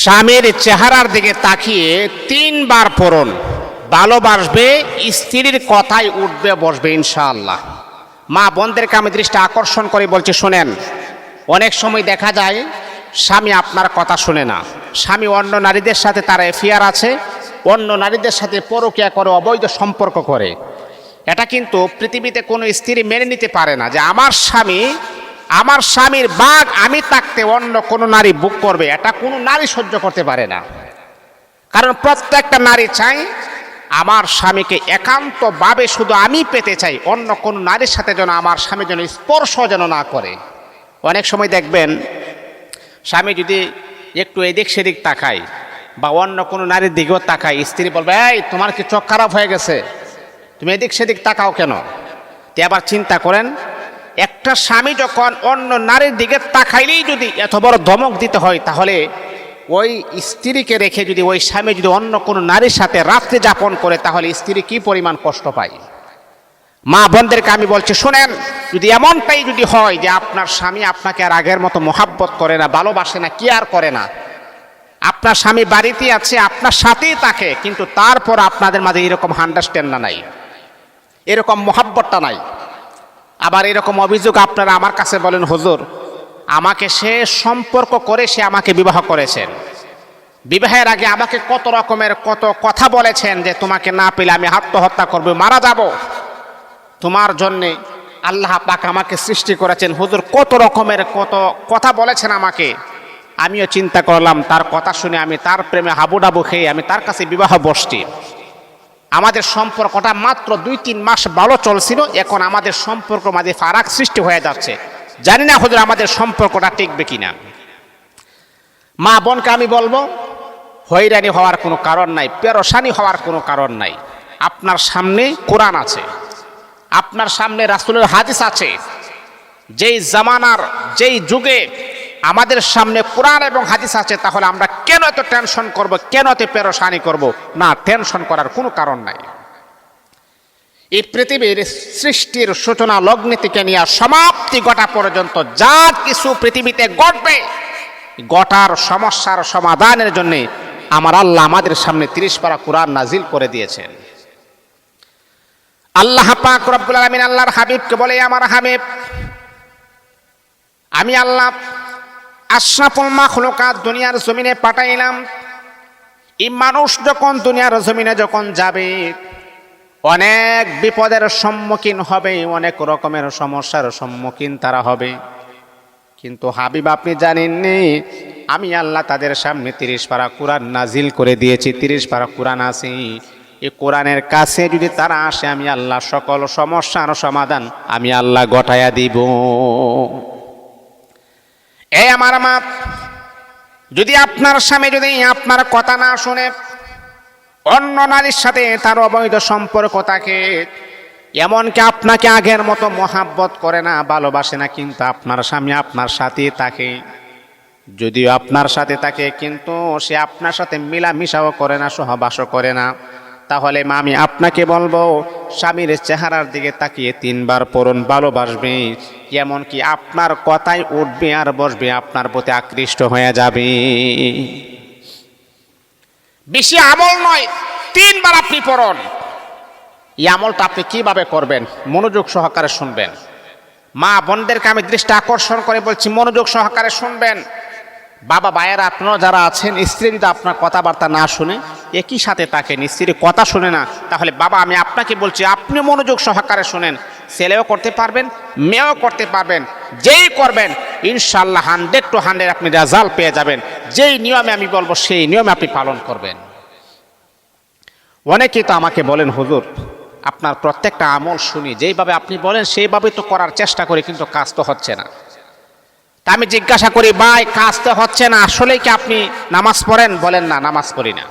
স্বামীর চেহারার দিকে তাকিয়ে তিনবার পড়ুন। ভালোবাসবে স্ত্রীর কথাই উঠবে, বসবে, ইনশাআল্লাহ। মা বোনদেরকে আমি দৃষ্টি আকর্ষণ করে বলছি, শোনেন, অনেক সময় দেখা যায়, স্বামী আপনার কথা শুনে না। স্বামী অন্য নারীদের সাথে তার এফিয়ার আছে, অন্য নারীদের সাথে পরকিয়া করে, অবৈধ সম্পর্ক করে। এটা কিন্তু পৃথিবীতে কোনো স্ত্রী মেনে নিতে পারে না যে, আমার স্বামী আমার স্বামীর বাঘ আমি থাকতে অন্য কোনো নারী বুক করবে, এটা কোনো নারী সহ্য করতে পারে না। কারণ প্রত্যেকটা নারী চাই আমার স্বামীকে একান্তভাবে শুধু আমি পেতে চাই, অন্য কোনো নারীর সাথে যেন আমার স্বামী যেন স্পর্শ যেন না করে। অনেক সময় দেখবেন, স্বামী যদি একটু এদিক সেদিক তাকায় বা অন্য কোনো নারীর দিকেও তাকায়, স্ত্রী বলবে, এই, তোমার কি চোখ খারাপ হয়ে গেছে? তুমি এদিক সেদিক তাকাও কেন? তে আবার চিন্তা করেন একটা স্বামী যখন অন্য নারীর দিকে তাকাইলেই যদি এত বড় ধমক দিতে হয়, তাহলে ওই স্ত্রীকে রেখে যদি ওই স্বামী যদি অন্য কোনো নারীর সাথে রাত্রি যাপন করে, তাহলে স্ত্রী কি পরিমাণ কষ্ট পায়? মা বোনদেরকে আমি বলছি, শোনেন, যদি এমনটাই যদি হয় যে আপনার স্বামী আপনাকে আর আগের মতো মোহাব্বত করে না, ভালোবাসে না, কি আর করে না? আপনার স্বামী বাড়িতে আছে, আপনার সাথেই থাকে, কিন্তু তারপর আপনাদের মাঝে এরকম আন্ডারস্ট্যান্ড নাই। এরকম মোহাব্বতটা নাই। আবার এরকম অভিযোগ আপনারা আমার কাছে বলেন, হুজুর, আমাকে সে সম্পর্ক করে সে আমাকে বিবাহ করেছেন। বিবাহের আগে আমাকে কত রকমের কত কথা বলেছেন যে তোমাকে না পেলে আমি আত্মহত্যা করব, মারা যাব। তোমার জন্যে আল্লাহ পাক আমাকে সৃষ্টি করেছেন। হুজুর, কত রকমের কত কথা বলেছেন আমাকে। আমিও চিন্তা করলাম, তার কথা শুনে আমি তার প্রেমে হাবুডাবু খেয়ে আমি তার কাছে বিবাহ বসছি। আমাদের সম্পর্কটা মাত্র দুই, তিন মাস ভালো চলছিল, এখন আমাদের সম্পর্ক মাঝে ফারাক সৃষ্টি হয়ে যাচ্ছে। জানি না হুজুর আমাদের সম্পর্কটা টিকবে কিনা। মা বোনকে আমি বলব, হয়রানি হওয়ার কোনো কারণ নাই পেরোসানি হওয়ার কোনো কারণ নাই। আপনার সামনে কোরআন আছে, আপনার সামনে রাসুলের হাদিস আছে। যেই জামানার, যেই যুগে আমাদের সামনে কোরআন এবং হাদিস আছে, তাহলে আমরা কেন এত টেনশন করব, কেন এত পেরোসানি করব? না টেনশন করার কোনো কারণ নাই। এই পৃথিবীর সৃষ্টির সূচনা লগ্নে থেকে নিয়ে সমাপ্তি ঘটা পর্যন্ত যা কিছু পৃথিবীতে ঘটবে গটার সমস্যার সমাধানের জন্য আমার আল্লাহ আমাদের সামনে তিরিশ পারা কোরআন নাজিল করে দিয়েছেন। আল্লাহ পাক রব্বুল আলামিন আল্লাহর হাবিবকে বলে, আমার হাবিব, আমি আল্লাহ আশরাফুল মাখলুকাত দুনিয়ার জমিনে পাঠাইলাম। এই মানুষ যখন দুনিয়ার জমিনে যখন যাবে, অনেক বিপদের সম্মুখীন হবে, অনেক রকমের সমস্যার সম্মুখীন তারা হবে। কিন্তু হাবিব, আপনি জানেননি, আমি আল্লাহ তাদের সামনে তিরিশ পারা কোরআন নাজিল করে দিয়েছি, তিরিশ পারা কোরআন আছে। এই কোরআনের কাছে যদি তারা আসে, আমি আল্লাহ সকল সমস্যার সমাধান আমি আল্লাহ গটায়া দিব। এই আমার মা, যদি আপনার স্বামী যদি আপনার কথা না শুনে, অন্য নারীর সাথে তার অবৈধ সম্পর্ক থাকে, এমনকি আপনাকে আগের মতো মহাব্বত করে না, ভালোবাসে না, কিন্তু আপনার স্বামী আপনার সাথে থাকে। যদিও আপনার সাথে থাকে, কিন্তু সে আপনার সাথে মিলামিশাও করে না, সহবাসও করে না। তাহলে মা আমি আপনাকে বলব, স্বামীর চেহারার দিকে তাকিয়ে তিনবার পড়ুন, ভালোবাসবে। এমনকি আপনার কথাই উঠবে আর বসবে, আপনার প্রতি আকৃষ্ট হয়ে যাবে। বেশি আমল নয়, তিনবার আপনি পড়ুন। এই আমলটা আপনি কীভাবে করবেন? মনোযোগ সহকারে শুনবেন। মা বোনদেরকে আমি দৃষ্টি আকর্ষণ করে বলছি, মনোযোগ সহকারে শুনবেন। বাবা, ভাইয়েরা, আপনারা যারা আছেন, স্ত্রী যদি আপনার কথাবার্তা না শুনে একই সাথে থাকেন স্ত্রীর কথা শুনে না। তাহলে বাবা, আমি আপনাকে বলছি, আপনি মনোযোগ সহকারে শোনেন। ছেলেও করতে পারবেন, মেয়েও করতে পারবেন, যেই করবেন ইনশাল্লাহ হান্ড্রেড টু হান্ড্রেড আপনি রেজাল্ট পেয়ে যাবেন। যেই নিয়মে আমি বলব, সেই নিয়মে আপনি পালন করবেন। অনেকেই তো আমাকে বলেন, হুজুর, আপনার প্রত্যেকটা আমল শুনি, যেইভাবে আপনি বলেন, সেইভাবে তো করার চেষ্টা করি, কিন্তু কাজ তো হচ্ছে না। তা আমি জিজ্ঞাসা করি, ভাই, কাজ তো হচ্ছে না, আসলেই কি আপনি নামাজ পড়েন? বলেন, না, নামাজ পড়ি না।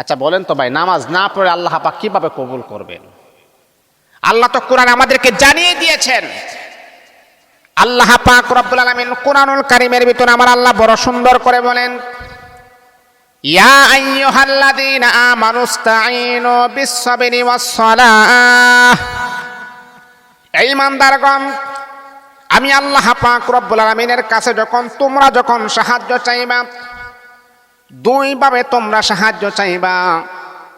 আচ্ছা বলেন তো ভাই, নামাজ না পড়ে আল্লাহ পাক কীভাবে কবুল করবেন? আল্লাহ তো কোরআন আমাদেরকে জানিয়ে দিয়েছেন। আল্লাহ পাক রব্বুল আলামিন কোরআনুল কারিমের ভিতরে আমার আল্লাহ বড় সুন্দর করে বলেন, ইয়া আইয়ুহাল্লাযীনা আমানুস্তাঈনু বিস-সাবরি ওয়াস-সালাহ। এই ইমানদারগণ, আমি আল্লাহ পাক রব্বুল আলামিনের কাছে যখন, তোমরা যখন সাহায্য চাইবা দুইভাবে তোমরা সাহায্য চাইবা।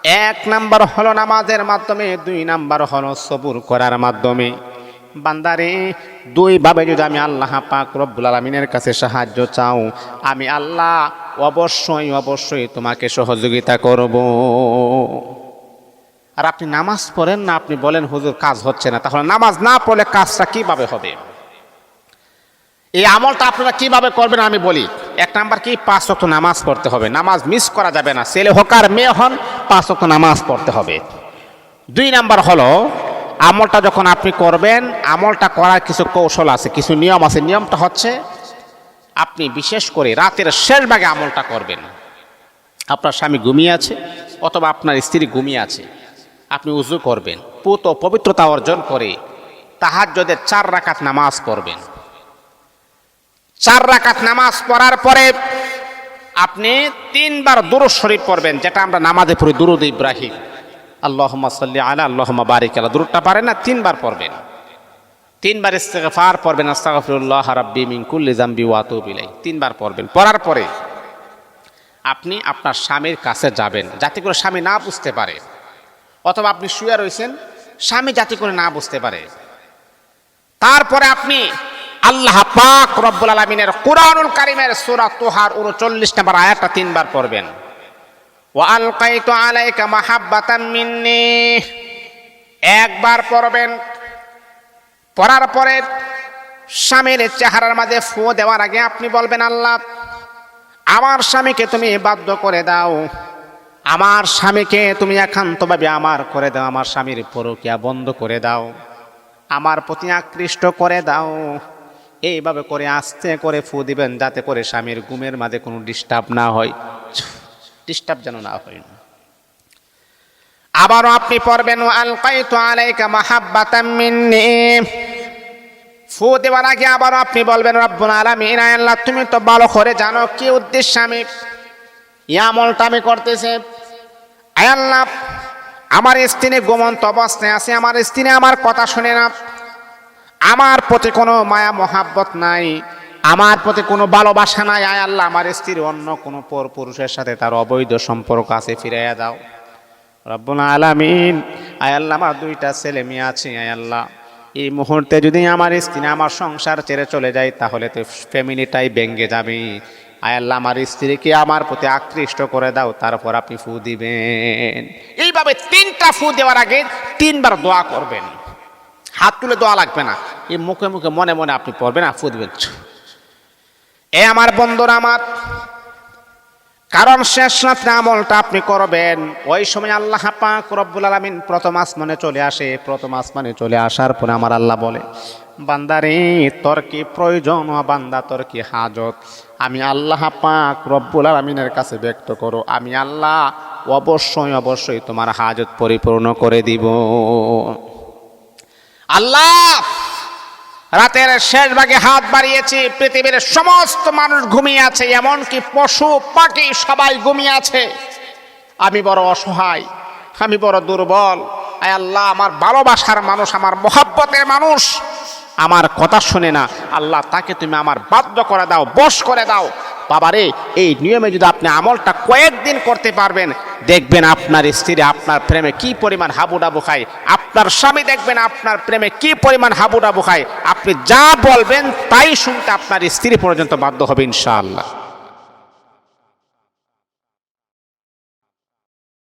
এক নাম্বার হলো নামাজের মাধ্যমে, দুই নাম্বার হলো সবুর করার মাধ্যমে। বান্দারে, দুইভাবে যদি আমি আল্লাহ পাক রব্বুল আলমিনের কাছে সাহায্য চাও, আমি আল্লাহ অবশ্যই অবশ্যই তোমাকে সহযোগিতা করব। আর আপনি নামাজ পড়েন না, আপনি বলেন, হুজুর, কাজ হচ্ছে না। তাহলে নামাজ না পড়লে কাজটা কীভাবে হবে? এই আমলটা আপনারা কীভাবে করবেন আমি বলি। এক নাম্বার কি? পাঁচ ওয়াক্ত নামাজ পড়তে হবে। নামাজ মিস করা যাবে না। ছেলে হোক আর মেয়ে হন, পাঁচ ওয়াক্ত নামাজ পড়তে হবে। দুই নাম্বার হলো, আমলটা যখন আপনি করবেন, আমলটা করার কিছু কৌশল আছে, কিছু নিয়ম আছে। নিয়মটা হচ্ছে, আপনি বিশেষ করে রাতের শেষ ভাগে আমলটা করবেন। আপনার স্বামী ঘুমিয়ে আছে, অথবা আপনার স্ত্রী ঘুমিয়ে আছে। আপনি উজু করবেন। পুত পবিত্রতা অর্জন করে তাহাজ্জদের চার রাকাত নামাজ পড়বেন। চার রাকাত নামাজ পড়ার পরে আপনি তিনবার দুরুদ শরীফ পড়বেন, যেটা আমরা নামাজে পড়ি, দুরুদ ইব্রাহিম। আল্লাহমা সাল্লি আলা আল্লাহমা বারিক আলা। দুরুদটা পারেন না, তিনবার পড়বেন। তিনবার ইস্তেগফার পড়বেন, আস্তাগফিরুল্লাহ রাব্বি মিন কুল্লি জামবি ওয়া আতুবু ইলাই তিনবার পড়বেন। পড়ার পরে আপনি আপনার স্বামীর কাছে যাবেন, যাতে করে স্বামী না বুঝতে পারে। অথবা আপনি শুয়ে রয়েছেন, স্বামী যাতে করে না বুঝতে পারে। তারপরে আপনি আল্লাহ পাক রব্বুল আলমিনের কোরআনুল কারিমের সুরা তোহার উনচল্লিশ নম্বর আয়াতটা তিনবার পড়বেন। ও আলকাইতু আলাইকা মাহাব্বাতাম মিন্নি। একবার পড়বেন। পড়ার পরে স্বামীর চেহারার মাঝে ফু দেওয়ার আগে আপনি বলবেন, আল্লাহ, আমার স্বামীকে তুমি বাধ্য করে দাও। আমার স্বামীকে তুমি একান্তভাবে আমার করে দাও। আমার স্বামীর পরকিয়া বন্ধ করে দাও। আমার প্রতি আকৃষ্ট করে দাও। এইভাবে করে আস্তে করে ফু দিবেন যাতে করে স্বামীর ঘুমের মাঝে কোনো ডিস্টার্ব না হয়। ডিস্টার্ব যেন না হয়। আবারও আপনি পড়বেন আলাইকা মিন্নি। ফু দেওয়ার আগে আবারও আপনি বলবেন, রব্বুল আলামিন আল্লাহ, তুমি তো ভালো করে জানো কি উদ্দেশ্যে আমি এই আমলটা আমি করতেছে। আয় আল্লাহ, আমার স্ত্রী গোমন্ত অবস্থায় আছে, আমার স্ত্রী আমার কথা শুনে না। আমার প্রতি কোনো মায়া, মহাব্বত নাই। আমার প্রতি কোনো ভালোবাসা নাই। আয় আল্লাহ, আমার স্ত্রীর অন্য কোনো পর পুরুষের সাথে তার অবৈধ সম্পর্ক আছে, ফিরাইয়া দাও। রব্বুল আলামিন, আয় আল্লাহ, আমার দুইটা ছেলে মেয়ে আছে, আয় আল্লাহ। এই মুহূর্তে যদি আমার স্ত্রী আমার সংসার ছেড়ে চলে যায়, তাহলে তো ফ্যামিলিটাই ভেঙ্গে যাবে। আয় আল্লাহ, আমার স্ত্রীকে আমার প্রতি আকৃষ্ট করে দাও, তারপর আপনি ফু দিবেন। এইভাবে তিনটা ফু দেওয়ার আগে তিনবার দোয়া করবেন। হাত তুলে দোয়া লাগবে না। এই মুখে মুখে মনে মনে আপনি পড়বেন আর দিবেন। এ আমার বন্ধুরা আমার কারণ শেষ রাত্রে আমলটা আপনি করবেন। ওই সময় আল্লাহ পাক রব্বুল আলমিন প্রথম আসমানে চলে আসে প্রথম আসমানে চলে আসার পরে আমার আল্লাহ বলে বান্দারে তোর কি প্রয়োজন? ও বান্দা তোর কি হাজত? আমি আল্লাহ পাক রব্বুল আলমিনের কাছে ব্যক্ত করো আমি আল্লাহ অবশ্যই অবশ্যই তোমার হাজত পরিপূর্ণ করে দিব। আল্লাহ, রাতের শেষ ভাগে হাত বাড়িয়েছি, পৃথিবীর সমস্ত মানুষ ঘুমিয়ে আছে, এমনকি পশু, পাখি সবাই ঘুমিয়ে আছে। আমি বড় অসহায়, আমি বড় দুর্বল। আয় আল্লাহ, আমার ভালোবাসার মানুষ, আমার মোহাব্বতের মানুষ। আমার কথা শুনে না, আল্লাহ, তাকে তুমি আমার বাধ্য করে দাও, বশ করে দাও। বাবারে, এই নিয়মে যদি আপনি আমলটা কয়েকদিন করতে পারবেন, দেখবেন আপনার স্ত্রী আপনার প্রেমে কি পরিমাণ হাবুডাবু খায়। আপনার স্বামী দেখবেন আপনার প্রেমে কি পরিমাণ হাবুডাবু খায়। আপনি যা বলবেন তাই শুনতে আপনার স্ত্রী পর্যন্ত বাধ্য হবে ইনশাআল্লাহ।